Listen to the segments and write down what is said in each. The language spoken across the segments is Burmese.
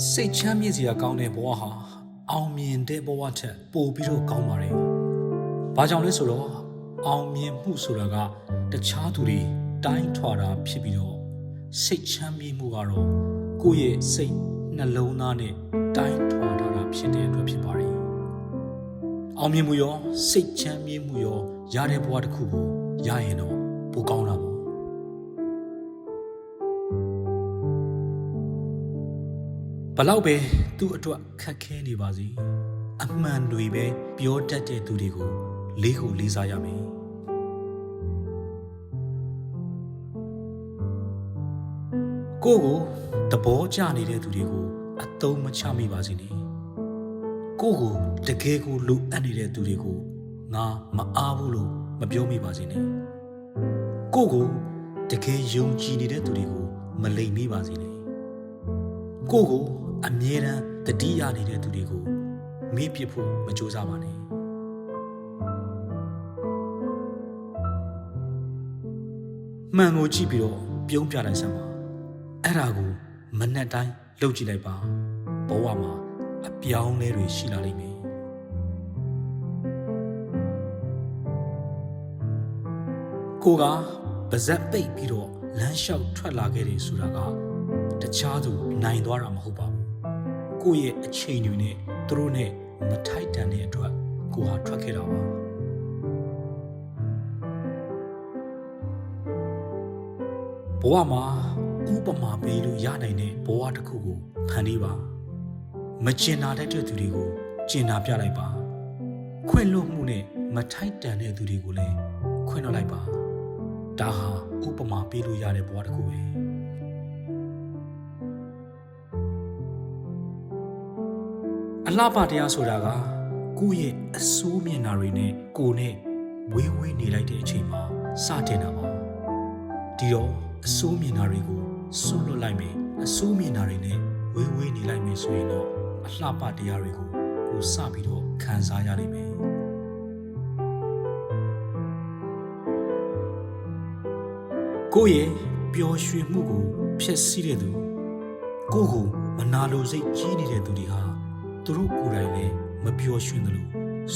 စိတ်ချမ်းမြေ့စရာကောင်းတဲ့ဘဝဟာအောင်မြင်တဲ့ဘဝထက်ပိုပြီးတော့ကောင်းပါတယ်။ဘာကြောင့်လဲဆိုတော့အောင်မြင်မှုဆိုတာကတခြားသူတွေတိုင်းထွာတာဖြစ်ပြီးတော့စိတ်ချမ်းမြေ့မှုကတော့ကိုယ့်ရဲ့စိတ်နှလုံးသားနဲ့တိုင်းထွာထားတာဖြစ်တဲ့အတွက်ဖြစ်ပါတယ်။အောင်မြင်မှုရောစိတ်ချမ်းမြေ့မှုရောရတဲ့ဘဝတစ်ခုကိုရရင်တော့ပိုကောင်းတာပေါ့ ဘလောက်ပဲသူ့အတွက်ခက်ခဲနေပါစေအမှန်တွေပဲပြောတတ်တဲ့သူတွေကိုလေးကိုလေးစားရမယ်ကိုယ့်ကိုသဘောကျနေတဲ့သူတွေကိုအသုံးမချမိပါစေနဲ့ကိုယ့်ကိုတကယ်ကိုလိုအပ်နေတဲ့သူတွေကိုငါမအားဘူးလို့မပြောမိပါစေနဲ့ကိုယ့်ကိုတကယ်ယုံကြည်နေတဲ့သူတွေကိုမလိမ်မိပါစေနဲ့ ကိုယ့်ကိုအမြဲတမ်းတတိယနေတဲ့သူတွေကိုမေ့ပစ်ဖို့မကြိုးစားပါနဲ့မှန်ကိုကြည့်ပြီးတော့ပြုံးပြလိုက်စမ်းပါအဲ့ဒါကိုမနှက်တိုင်းလှုပ်ကြည့်လိုက်ပါဘဝမှာအပြောင်းလဲတွေရှိလာလိမ့်မယ်ကိုကပါဇက်ပိတ်ပြီးတော့လမ်းလျှောက်ထွက်လာခဲ့တယ်ဆိုတာက တခြားသူနိုင်သွားတာမဟုတ်ပါဘူးကိုယ့်ရဲ့အချိန်တွေနဲ့သူတို့နဲ့မထိုက်တန်တဲ့အတွက်ကိုဟာထွက်ခဲ့တာပါဘဝမှာဥပမာပေးလို့ရနိုင်တဲ့ဘဝတစ်ခုကိုဖန်တီးပါမကျင်နာတတ်တဲ့သူတွေကိုကျင်နာပြလိုက်ပါခွင့်လွတ်မှုနဲ့မထိုက်တန်တဲ့သူတွေကိုလည်းခွင့်လွတ်လိုက်ပါဒါဟာဥပမာပေးလို့ရတဲ့ဘဝတစ်ခုပဲ အလှပတရားဆိုတာကကိုယ့်ရဲ့အဆိုးမြင်တာတွေနဲ့ကိုယ်နဲ့ဝေးဝေးနေလိုက်တဲ့အချိန်မှာစတင်တာပါဒီတော့အဆိုးမြင်တာတွေကိုစွန့်လွတ်လိုက်မယ်အဆိုးမြင်တာတွေနဲ့ဝေးဝေးနေလိုက်မယ်ဆိုရင်တော့အလှပတရားတွေကိုကိုစပြီးတော့ခံစားရလိမ့်မယ်ကိုယ့်ရဲ့ပျော်ရွှင်မှုကိုဖျက်ဆီးတဲ့သူကိုယ့်ကိုမနာလိုစိတ်ကြီးနေတဲ့သူတွေဟာ သူတို့ကိုယ်တိုင်လည်းမပျော်ရွှင်သလို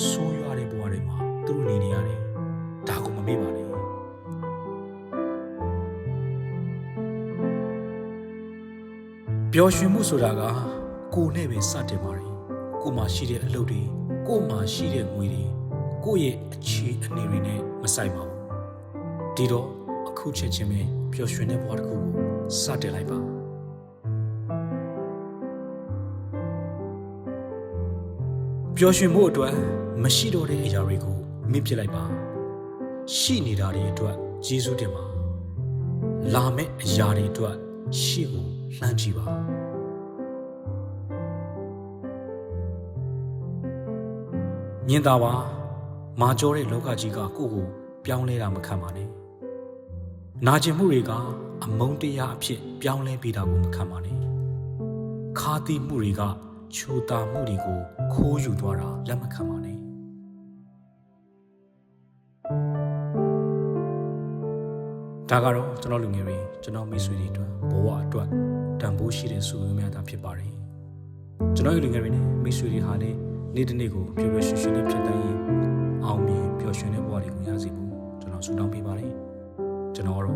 ဆိုးရွားတဲ့ဘဝတွေမှာသူတို့နေနေရတယ်။ဒါကိုမမေ့ပါနဲ့။ပျော်ရွှင်မှုဆိုတာကကိုယ်နဲ့ပဲစတင်ပါတယ်။ကိုယ်မှာရှိတဲ့အလုပ်တွေကိုယ်မှာရှိတဲ့ငွေတွေကိုယ့်ရဲ့အခြေအနေတွေနဲ့မဆိုင်ပါဘူး။ဒီတော့အခုချက်ချင်းပဲပျော်ရွှင်တဲ့ဘဝတစ်ခုကိုစတင်လိုက်ပါ။ ပျော်ရွှင်မှုအတွက်မရှိတော့တဲ့အရာတွေကိုမြင့်ပစ်လိုက်ပါရှိနေတာတွေအတွက်ကျေးဇူးတင်ပါလာမယ့်အရာတွေအတွက်ရှေ့ကိုလှမ်းကြည့်ပါမြင်သာပါမာကျောတဲ့လောကကြီးကကိုယ့်ကိုပြောင်းလဲတာမခံပါနဲ့နာကျင်မှုတွေကအမုန်းတရားအဖြစ်ပြောင်းလဲပေးတာကိုမခံပါနဲ့ခါသီးမှုတွေက ချိုတာမှုတွေကိုခိုးယူသွားတာလက်မခံပါနဲ့ဒါကတော့ကျွန်တော်လူငယ်တွေကျွန်တော်မိတ်ဆွေတွေအတွက်ဘဝအတွက်တန်ဖိုးရှိတဲ့စုဝေးများတာဖြစ်ပါတယ်ကျွန်တော်ရဲ့လူငယ်တွေနဲ့မိတ်ဆွေတွေဟာလည်းနေ့တစ်နေ့ကိုပျော်ပျော်ရွှင်ရွှင်နဲ့ဖြစ်တိုင်းရင်အောင်မြင်ပျော်ရွှင်တဲ့ဘဝတွေကိုရစေဖို့ကျွန်တော်ဆုတောင်းပေးပါတယ်ကျွန်တော်ကတော့